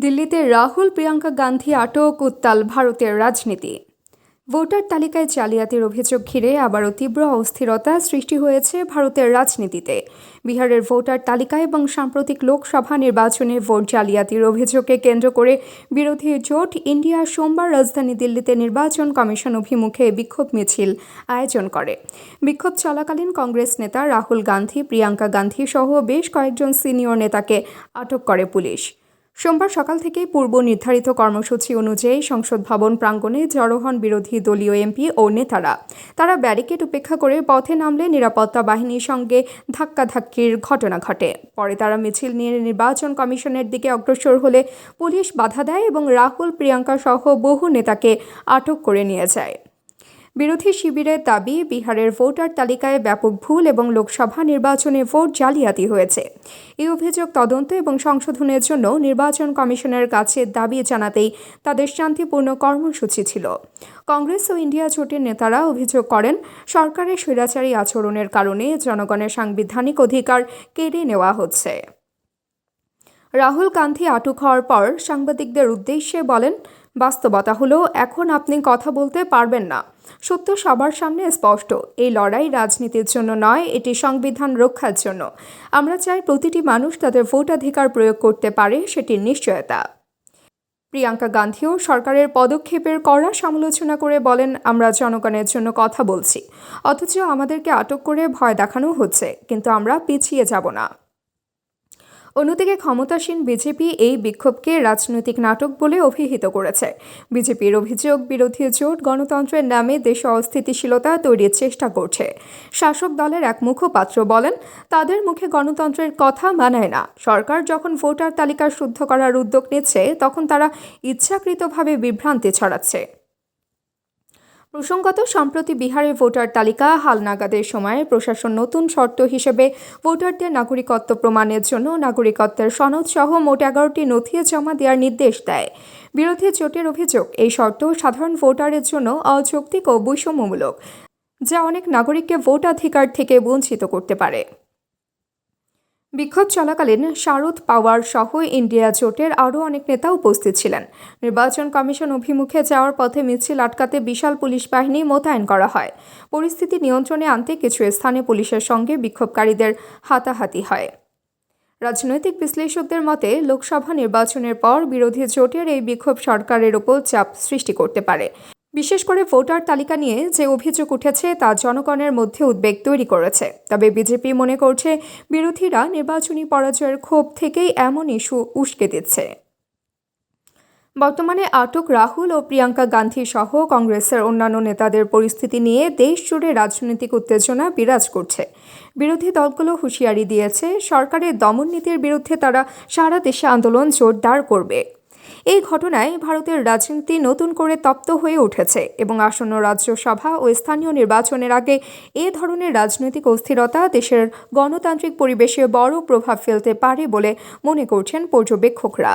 দিল্লিতে রাহুল, প্রিয়াঙ্কা গান্ধী আটক উত্তাল ভারতের রাজনীতি। ভোটার তালিকায় জালিয়াতির অভিযোগ ঘিরে আবারও তীব্র অস্থিরতা সৃষ্টি হয়েছে ভারতের রাজনীতিতে। বিহারের ভোটার তালিকা এবং সাম্প্রতিক লোকসভা নির্বাচনে ভোট জালিয়াতির অভিযোগকে কেন্দ্র করে বিরোধী জোট ইন্ডিয়া সোমবার রাজধানী দিল্লিতে নির্বাচন কমিশন অভিমুখে বিক্ষোভ মিছিল আয়োজন করে। বিক্ষোভ চলাকালীন কংগ্রেস নেতা রাহুল গান্ধী, প্রিয়াঙ্কা গান্ধী সহ বেশ কয়েকজন সিনিয়র নেতাকে আটক করে পুলিশ। সোমবার সকাল থেকেই পূর্ব নির্ধারিত কর্মসূচি অনুযায়ী সংসদ ভবন প্রাঙ্গণে জড়ো হন বিরোধী দলীয় এমপি ও নেতারা, তারা ব্যারিকেড উপেক্ষা করে পথে নামলে নিরাপত্তা বাহিনীর সঙ্গে ধাক্কাধাক্কির ঘটনা ঘটে। পরে তারা মিছিল নিয়ে নির্বাচন কমিশনের দিকে অগ্রসর হলে পুলিশ বাধা দেয় এবং রাহুল, প্রিয়াঙ্কা সহ বহু নেতাকে আটক করে নিয়ে যায়। বিরোধী শিবিরের দাবি, বিহারের ভোটার তালিকায় ব্যাপক ভুল এবং লোকসভা নির্বাচনে ভোট জালিয়াতি হয়েছে। এই অভিযোগ তদন্ত এবং সংশোধনের জন্য নির্বাচন কমিশনের কাছে দাবি জানাতেই তাদের শান্তিপূর্ণ কর্মসূচি ছিল। কংগ্রেস ও ইন্ডিয়া জোটের নেতারা অভিযোগ করেন, সরকারের স্বৈরাচারী আচরণের কারণে জনগণের সাংবিধানিক অধিকার কেড়ে নেওয়া হচ্ছে। রাহুল গান্ধী আটক হওয়ার পর সাংবাদিকদের উদ্দেশ্যে বলেন বাস্তবতা হলো এখন আপনি কথা বলতে পারবেন না। সত্য সবার সামনে স্পষ্ট। এই লড়াই রাজনীতির জন্য নয়, এটি সংবিধান রক্ষার জন্য। আমরা চাই প্রতিটি মানুষ তাদের ভোটাধিকার প্রয়োগ করতে পারে, সেটির নিশ্চয়তা। প্রিয়াঙ্কা গান্ধীও সরকারের পদক্ষেপের কড়া সমালোচনা করে বলেন, আমরা জনগণের জন্য কথা বলছি। অথচ আমাদেরকে আটক করে ভয় দেখানো হচ্ছে, কিন্তু আমরা পিছিয়ে যাব না। অন্যদিকে ক্ষমতাসীন বিজেপি এই বিক্ষোভকে রাজনৈতিক নাটক বলে অভিহিত করেছে। বিজেপির অভিযোগ, বিরোধী জোট গণতন্ত্রের নামে দেশে অস্থিতিশীলতা তৈরির চেষ্টা করছে। শাসক দলের এক মুখপাত্র বলেন, তাদের মুখে গণতন্ত্রের কথা মানায় না। সরকার যখন ভোটার তালিকা শুদ্ধ করার উদ্যোগ নিচ্ছে, তখন তারা ইচ্ছাকৃতভাবে বিভ্রান্তি ছড়াচ্ছে। প্রসঙ্গত, সম্প্রতি বিহারের ভোটার তালিকা হালনাগাদের সময় প্রশাসন নতুন শর্ত হিসেবে ভোটারদের নাগরিকত্ব প্রমাণের জন্য নাগরিকত্বের সনদ সহ মোট এগারোটি নথি জমা দেওয়ার নির্দেশ দেয়। বিরোধী জোটের অভিযোগ, এই শর্ত সাধারণ ভোটারের জন্য অযৌক্তিক ও বৈষম্যমূলক, যা অনেক নাগরিককে ভোটাধিকার থেকে বঞ্চিত করতে পারে। বিক্ষোভ চলাকালীন শারদ পাওয়ার সহ ইন্ডিয়া জোটের আরও অনেক নেতা উপস্থিত ছিলেন। নির্বাচন কমিশন অভিমুখে যাওয়ার পথে মিছিল আটকাতে বিশাল পুলিশ বাহিনী মোতায়েন করা হয়। পরিস্থিতি নিয়ন্ত্রণে আনতে কিছু স্থানে পুলিশের সঙ্গে বিক্ষোভকারীদের হাতাহাতি হয়। রাজনৈতিক বিশ্লেষকদের মতে, লোকসভা নির্বাচনের পর বিরোধী জোটের এই বিক্ষোভ সরকারের ওপর চাপ সৃষ্টি করতে পারে। বিশেষ করে ভোটার তালিকা নিয়ে যে অভিযোগ উঠেছে তা জনগণের মধ্যে উদ্বেগ তৈরি করেছে। তবে বিজেপি মনে করছে বিরোধীরা নির্বাচনী পরাজয়ের ক্ষোভ থেকেই এমন ইস্যু উস্কে দিচ্ছে। বর্তমানে আটক রাহুল ও প্রিয়াঙ্কা গান্ধী সহ কংগ্রেসের অন্যান্য নেতাদের পরিস্থিতি নিয়ে দেশ জুড়ে রাজনৈতিক উত্তেজনা বিরাজ করছে। বিরোধী দলগুলো হুঁশিয়ারি দিয়েছে, সরকারের দমননীতির বিরুদ্ধে তারা সারা দেশে আন্দোলন জোরদার করবে। এই ঘটনায় ভারতের রাজনীতি নতুন করে তপ্ত হয়ে উঠেছে এবং আসন্ন রাজ্যসভা ও স্থানীয় নির্বাচনের আগে এ ধরনের রাজনৈতিক অস্থিরতা দেশের গণতান্ত্রিক পরিবেশে বড় প্রভাব ফেলতে পারে বলে মনে করছেন পর্যবেক্ষকরা।